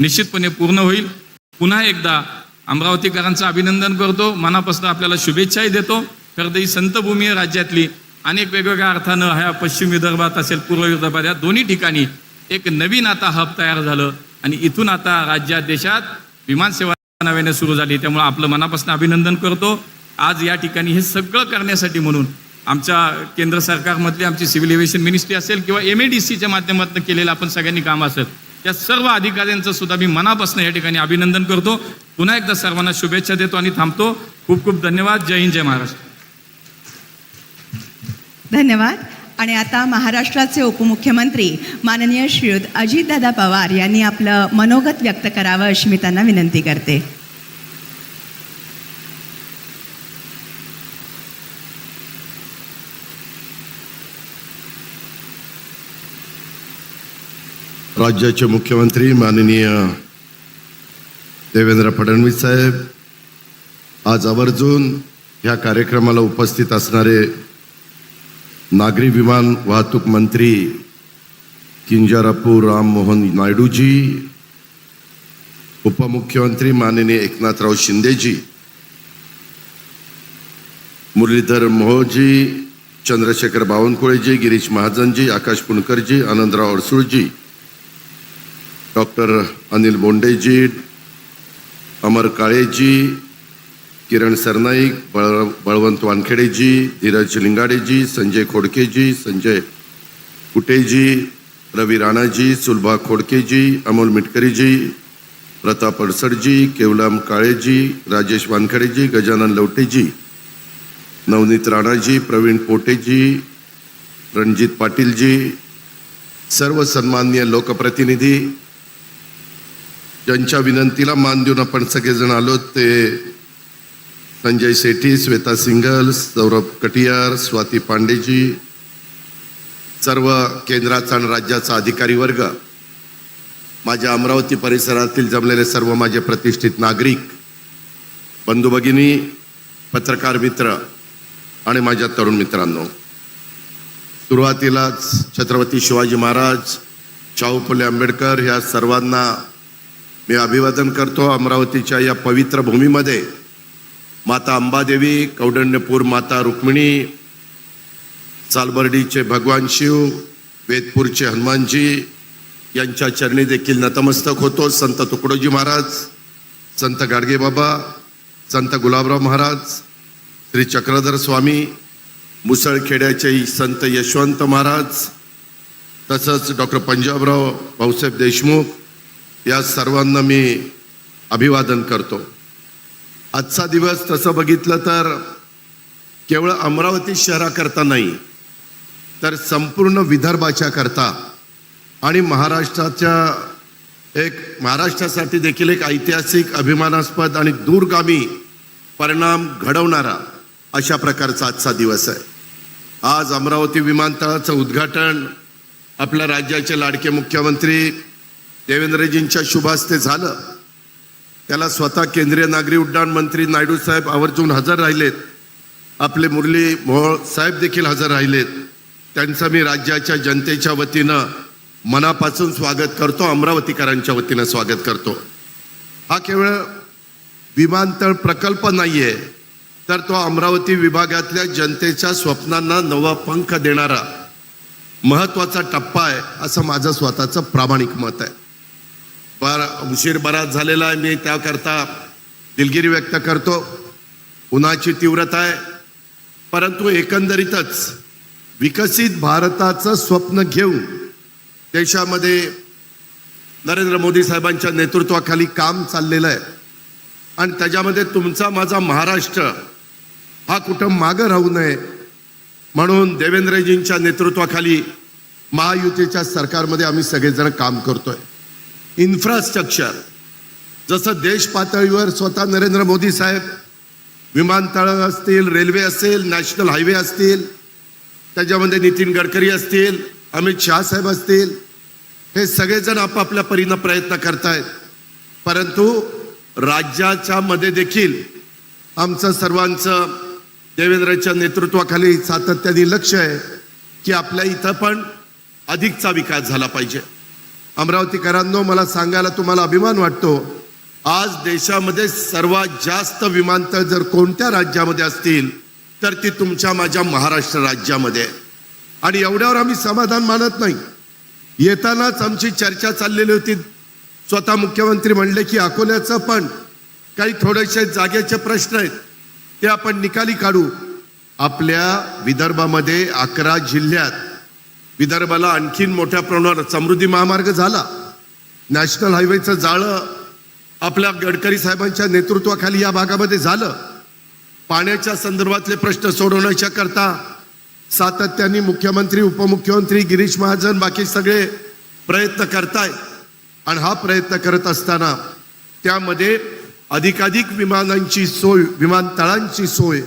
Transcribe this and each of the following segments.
निश्चितपणे पूर्ण होईल. पुन्हा एकदा अमरावतीकरांचं अभिनंदन करतो. मनापासून आपल्याला शुभेच्छाही देतो. खरं तर ही संतभूमी राज्यातली. अनेक वेगवेगळ्या अर्थानं ह्या पश्चिम विदर्भात असेल पूर्व विदर्भात या दोन्ही ठिकाणी एक नवीन आता हब तयार झालं. आणि इथून आता राज्यात देशात विमानसेवा नव्याने सुरू झाली. त्यामुळे आपलं मनापासून अभिनंदन करतो. आज या ठिकाणी हे सगळं करण्यासाठी म्हणून आमच्या केंद्र सरकारमधली आमची सिव्हिल एव्हिएशन मिनिस्ट्री असेल किंवा एम ए डी सीच्या माध्यमातून केलेलं आपण सगळ्यांनी काम असेल या सर्व अधिकाऱ्यांचं सुद्धा मी मनापासून या ठिकाणी अभिनंदन करतो. पुन्हा एकदा सर्वांना शुभेच्छा देतो आणि थांबतो. खूप खूप धन्यवाद. जय हिंद जय महाराष्ट्र. धन्यवाद. आणि आता महाराष्ट्राचे उपमुख्यमंत्री माननीय श्रीयुत अजितदादा पवार यांनी आपलं मनोगत व्यक्त करावं अशी मी त्यांना विनंती करते. राज्याचे मुख्यमंत्री माननीय देवेंद्र फडणवीस साहेब आज आवर्जून ह्या कार्यक्रमाला उपस्थित असणारे नागरी विमान वाहतूक मंत्री किंजारापू राममोहन नायडूजी उपमुख्यमंत्री माननीय एकनाथराव शिंदेजी मुरलीधर मोहोजी चंद्रशेखर बावनकुळेजी गिरीश महाजनजी आकाश पुणकरजी आनंदराव अडसूळजी डॉक्टर अनिल बोंडेजी अमर काळेजी किरण सरनाईक बळ बळवंत वानखेडेजी धीरज लिंगाडेजी संजय खोडकेजी संजय कुटेजी रवी राणाजी सुलभा खोडकेजी अमोल मिटकरीजी प्रताप अडसडजी केवलाम काळेजी राजेश वानखेडेजी गजानन लवटेजी नवनीत राणाजी प्रवीण पोटेजी रणजित पाटीलजी सर्व सन्माननीय लोकप्रतिनिधी ज्यांच्या विनंतीला मान देऊन आपण सगळेजण आलो ते संजय सेठी श्वेता सिंघल सौरभ कटियार स्वाती पांडेजी सर्व केंद्राचा आणि राज्याचा अधिकारी वर्ग माझ्या अमरावती परिसरातील जमलेले सर्व माझे प्रतिष्ठित नागरिक बंधू भगिनी पत्रकार मित्र आणि माझ्या तरुण मित्रांनो. सुरुवातीलाच छत्रपती शिवाजी महाराज शाहू फुले आंबेडकर ह्या सर्वांना मी अभिवादन करतो अमरावतीच्या या पवित्र भूमीमध्ये. माता अंबादेवी कौडण्यपूर माता रुक्मिणी सालबर्डीचे भगवान शिव वेदपूरचे हनुमानजी यांच्या चरणी देखील नतमस्तक होतो संत तुकडोजी महाराज संत गाडगेबाबा संत गुलाबराव महाराज श्री चक्रधर स्वामी मुसळखेड्याचे संत यशवंत महाराज तसंच डॉक्टर पंजाबराव भाऊसाहेब देशमुख या सर्वांना मी अभिवादन करतो. आजचा दिवस तसं बघितलं तर केवळ अमरावती शहराकरता नाही तर संपूर्ण विदर्भाच्या करता आणि महाराष्ट्राच्या एक महाराष्ट्रासाठी देखील एक ऐतिहासिक अभिमानास्पद आणि दूरगामी परिणाम घडवणारा अशा प्रकारचा आजचा दिवस आहे. आज अमरावती विमानतळाचं उद्घाटन आपल्या राज्याचे लाडके मुख्यमंत्री देवेंद्रजींच्या शुभास्ते झालं. त्याला स्वतः केंद्रीय नागरी उड्डाण मंत्री नायडू साहेब आवर्जून हजर राहिलेत. आपले मुरली मोहोळ साहेब देखील हजर राहिलेत. त्यांचं मी राज्याच्या जनतेच्या वतीनं मनापासून स्वागत करतो अमरावतीकरांच्या वतीनं स्वागत करतो. हा केवळ विमानतळ प्रकल्प नाहीये तर तो अमरावती विभागातल्या जनतेच्या स्वप्नांना नवा पंख देणारा महत्त्वाचा टप्पा आहे असं माझं स्वतःचं प्रामाणिक मत आहे. फार उशीर बराच झालेला आहे. मी त्याकरता दिलगिरी व्यक्त करतो. उन्हाची तीव्रता आहे. परंतु एकंदरीतच विकसित भारताचं स्वप्न घेऊन देशामध्ये नरेंद्र मोदी साहेबांच्या नेतृत्वाखाली काम चाललेलं आहे. आणि त्याच्यामध्ये तुमचा माझा महाराष्ट्र हा कुठं मागं राहू नये म्हणून देवेंद्रजींच्या नेतृत्वाखाली महायुतीच्या सरकारमध्ये आम्ही सगळेजण काम करतोय. इन्फ्रास्ट्रक्चर जसं देश पातळीवर स्वतः नरेंद्र मोदी साहेब विमानतळं असतील रेल्वे असेल नॅशनल हायवे असतील त्याच्यामध्ये नितीन गडकरी असतील अमित शहा साहेब असतील हे सगळेजण आपापल्या परीनं प्रयत्न करतायत. परंतु राज्याच्या मध्ये देखील आमचं सर्वांचं देवेंद्रच्या नेतृत्वाखाली सातत्याने लक्ष आहे की आपल्या इथं पण अधिकचा विकास झाला पाहिजे. अमरावतीकरांनो मला सांगायला तुम्हाला अभिमान वाटतो. आज देशामध्ये सर्वात जास्त विमानतळ जर कोणत्या राज्यामध्ये असतील तर ती तुमच्या माझ्या महाराष्ट्र राज्यामध्ये. आहे. आणि एवढ्यावर आम्ही समाधान मानत नाही. येतानाच आमची चर्चा चाललेली होती. स्वतः मुख्यमंत्री म्हणले की अकोल्याचं पण काही थोडेसे जागेचे प्रश्न आहेत. ते आपण निकाली काढू. आपल्या विदर्भामध्ये अकरा जिल्ह्यात विदर्भाला आणखीन मोठ्या प्रमाणावर समृद्धी महामार्ग झाला. नॅशनल हायवेचं जाळं आपल्या गडकरी साहेबांच्या नेतृत्वाखाली या भागामध्ये झालं. पाण्याच्या संदर्भातले प्रश्न सोडवण्याच्या करता सातत्याने मुख्यमंत्री उपमुख्यमंत्री गिरीश महाजन बाकी सगळे प्रयत्न करताय आणि हा प्रयत्न करत असताना त्यामध्ये अधिकाधिक विमानांची सोय विमानतळांची सोय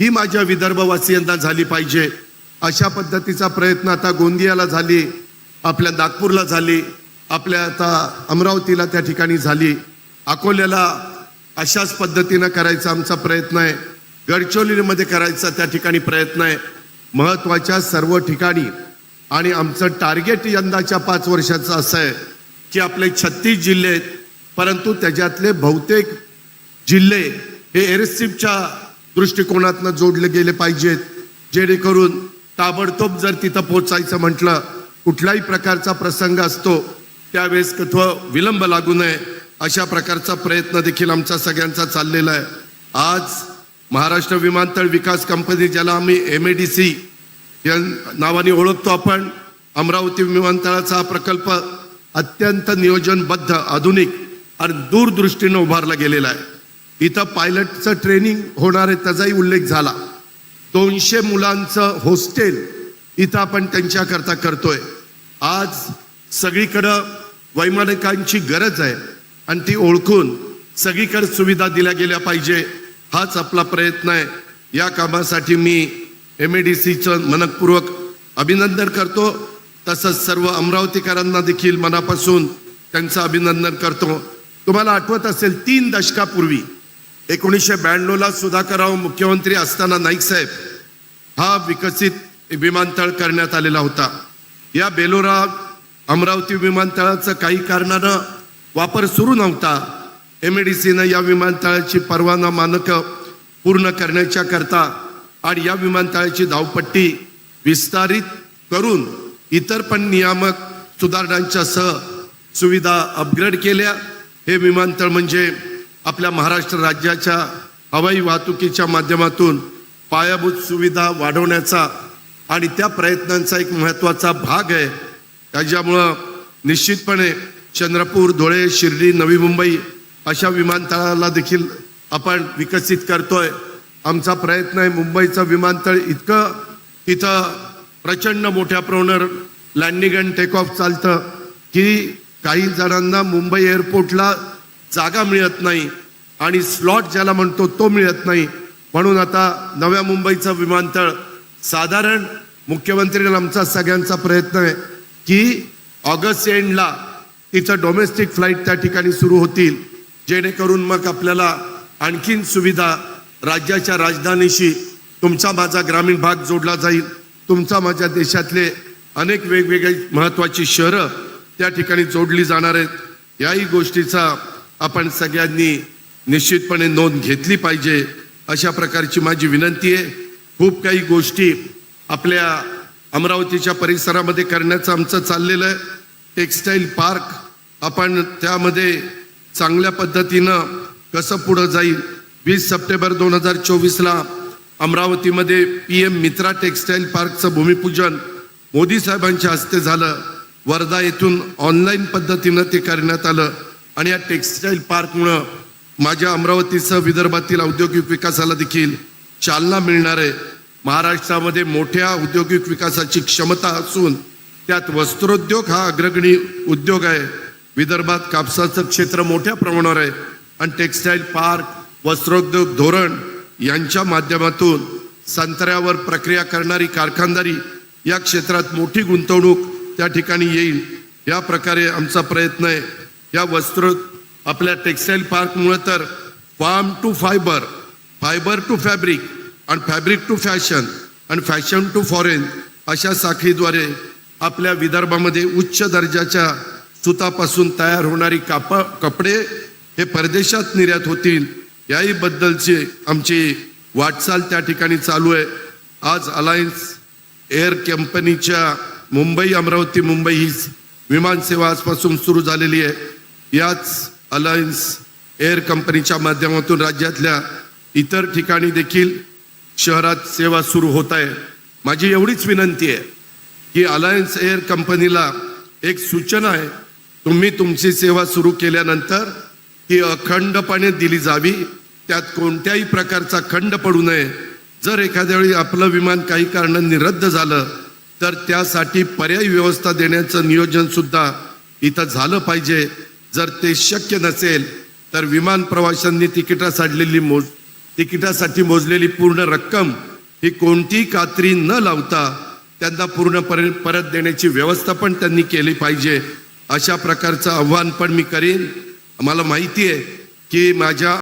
ही माझ्या विदर्भवासियांना झाली पाहिजे. अशा पद्धतीचा प्रयत्न आता गोंदियाला झाली आपल्या नागपूरला झाली आपल्या आता अमरावतीला त्या ठिकाणी झाली. अकोल्याला अशाच पद्धतीनं करायचा आमचा प्रयत्न आहे. गडचिरोलीमध्ये करायचा त्या ठिकाणी प्रयत्न आहे. महत्त्वाच्या सर्व ठिकाणी आणि आमचं टार्गेट यंदाच्या पाच वर्षाचं असं आहे की आपले छत्तीस जिल्हे आहेत परंतु त्याच्यातले बहुतेक जिल्हे हे एअरशिपच्या दृष्टिकोनातनं जोडले गेले पाहिजेत जेणेकरून ताबडतोब जर तिथं पोचायचं म्हटलं कुठल्याही प्रकारचा प्रसंग असतो त्यावेळेस कथवा विलंब लागू नये. अशा प्रकारचा प्रयत्न देखील आमचा सगळ्यांचा चाललेला आहे. आज महाराष्ट्र विमानतळ विकास कंपनी ज्याला आम्ही एम ए डी सी या नावाने ओळखतो आपण अमरावती विमानतळाचा हा प्रकल्प अत्यंत नियोजनबद्ध आधुनिक आणि दूरदृष्टीनं उभारला गेलेला आहे. इथं पायलटचं ट्रेनिंग होणार आहे त्याचाही उल्लेख झाला. दोनशे मुलांचं हॉस्टेल इथं आपण त्यांच्याकरता करतोय. आज सगळीकडं वैमानिकांची गरज आहे आणि ती ओळखून सगळीकडे सुविधा दिल्या गेल्या पाहिजे हाच आपला प्रयत्न आहे. या कामासाठी मी एम ए डी सीचं मनपूर्वक अभिनंदन करतो. तसंच सर्व अमरावतीकरांना देखील मनापासून त्यांचं अभिनंदन करतो. तुम्हाला आठवत असेल तीन दशकापूर्वी एकोणीसशे ब्याण्णवला सुधाकरराव मुख्यमंत्री असताना नाईक साहेब हा विकसित विमानतळ करण्यात आलेला होता. या बेलोरा अमरावती विमानतळाचं काही कारणानं वापर सुरू नव्हता. एम ए डी सीनं या विमानतळाची परवाना मानकं पूर्ण करण्याच्या करता आणि या विमानतळाची धावपट्टी विस्तारित करून इतर पण नियामक सुधारणांच्या सह सुविधा अपग्रेड केल्या. हे विमानतळ म्हणजे आपल्या महाराष्ट्र राज्याच्या हवाई वाहतुकीच्या माध्यमातून पायाभूत सुविधा वाढवण्याचा आणि त्या प्रयत्नांचा एक महत्त्वाचा भाग आहे. त्याच्यामुळं निश्चितपणे चंद्रपूर धुळे शिर्डी नवी मुंबई अशा विमानतळाला देखील आपण विकसित करतोय. आमचा प्रयत्न आहे मुंबईचं विमानतळ इतकं तिथं प्रचंड मोठ्या प्रमाणावर लँडिंग अँड टेक ऑफ चालतं की काही जणांना मुंबई एअरपोर्टला जागा मिळत नाही आणि स्लॉट ज्याला म्हणतो तो मिळत नाही. म्हणून आता नव्या मुंबईचं विमानतळ साधारण मुख्यमंत्र्यांना आमचा सगळ्यांचा प्रयत्न आहे की ऑगस्ट एंडला तिचं डोमेस्टिक फ्लाईट त्या ठिकाणी सुरू होतील. जेणेकरून मग आपल्याला आणखीन सुविधा राज्याच्या राजधानीशी तुमचा माझा ग्रामीण भाग जोडला जाईल. तुमचा माझ्या देशातले अनेक वेगवेगळी महत्त्वाची शहरं त्या ठिकाणी जोडली जाणार आहेत. याही गोष्टीचा आपण सगळ्यांनी निश्चितपणे नोंद घेतली पाहिजे. अशा प्रकारची माझी विनंती आहे. खूप काही गोष्टी आपल्या अमरावतीच्या परिसरामध्ये करण्याचं आमचं चाललेलं आहे. टेक्स्टाईल पार्क आपण त्यामध्ये चांगल्या पद्धतीनं कसं पुढं जाईल? वीस सप्टेंबर दोन हजार चोवीसला अमरावतीमध्ये पी एम मित्रा टेक्स्टाईल पार्कचं भूमिपूजन मोदी साहेबांच्या हस्ते झालं. वर्धा येथून ऑनलाईन पद्धतीनं ते करण्यात आलं. आणि या टेक्स्टाईल पार्कमुळं माझ्या अमरावतीसह विदर्भातील औद्योगिक विकासाला देखील चालना मिळणार आहे महाराष्ट्रामध्ये मोठ्या औद्योगिक विकासाची क्षमता असून त्यात वस्त्रोद्योग हा अग्रगणी उद्योग आहे. विदर्भात कापसाचं क्षेत्र मोठ्या प्रमाणावर आहे आणि टेक्स्टाईल पार्क वस्त्रोद्योग धोरण यांच्या माध्यमातून संत्र्यावर प्रक्रिया करणारी कारखानदारी या क्षेत्रात मोठी गुंतवणूक त्या ठिकाणी येईल. या प्रकारे आमचा प्रयत्न आहे. या वस्त्र आपल्या टेक्स्टाईल पार्कमुळे तर farm to fibre fibre to fabric आणि फॅब्रिक टू फॅशन आणि फॅशन टू फॉरेन अशा साखळीद्वारे आपल्या विदर्भामध्ये उच्च दर्जाच्या सुतापासून तयार होणारी काप कपडे हे परदेशात निर्यात होतील याही बद्दलची आमची वाटचाल त्या ठिकाणी चालू आहे. आज अलायन्स एअर कंपनीच्या मुंबई अमरावती मुंबई ही विमानसेवा आजपासून सुरू झालेली आहे. याच अलायन्स एअर कंपनीच्या माध्यमातून राज्यातल्या इतर ठिकाणी देखील शहरात सेवा सुरू होत आहे. माझी एवढीच विनंती आहे की अलायन्स एअर कंपनीला एक सूचना आहे. तुम्ही तुमची सेवा सुरू केल्यानंतर ती अखंडपणे दिली जावी. त्यात कोणत्याही प्रकारचा खंड पडू नये. जर एखाद्या वेळी आपलं विमान काही कारणांनी रद्द झालं तर त्यासाठी पर्यायी व्यवस्था देण्याचं नियोजन सुद्धा इथं झालं पाहिजे. जर ते शक्य नसेल तर विमान प्रवाशांनी तिकिटासाठी मोज तिकिटासाठी मोजलेली पूर्ण रक्कम ही कोणतीही कात्री न लावता त्यांना पूर्णपणे परत देण्याची व्यवस्था पण त्यांनी केली पाहिजे. अशा प्रकारचं आव्हान पण मी करीन. मला माहिती आहे की माझ्या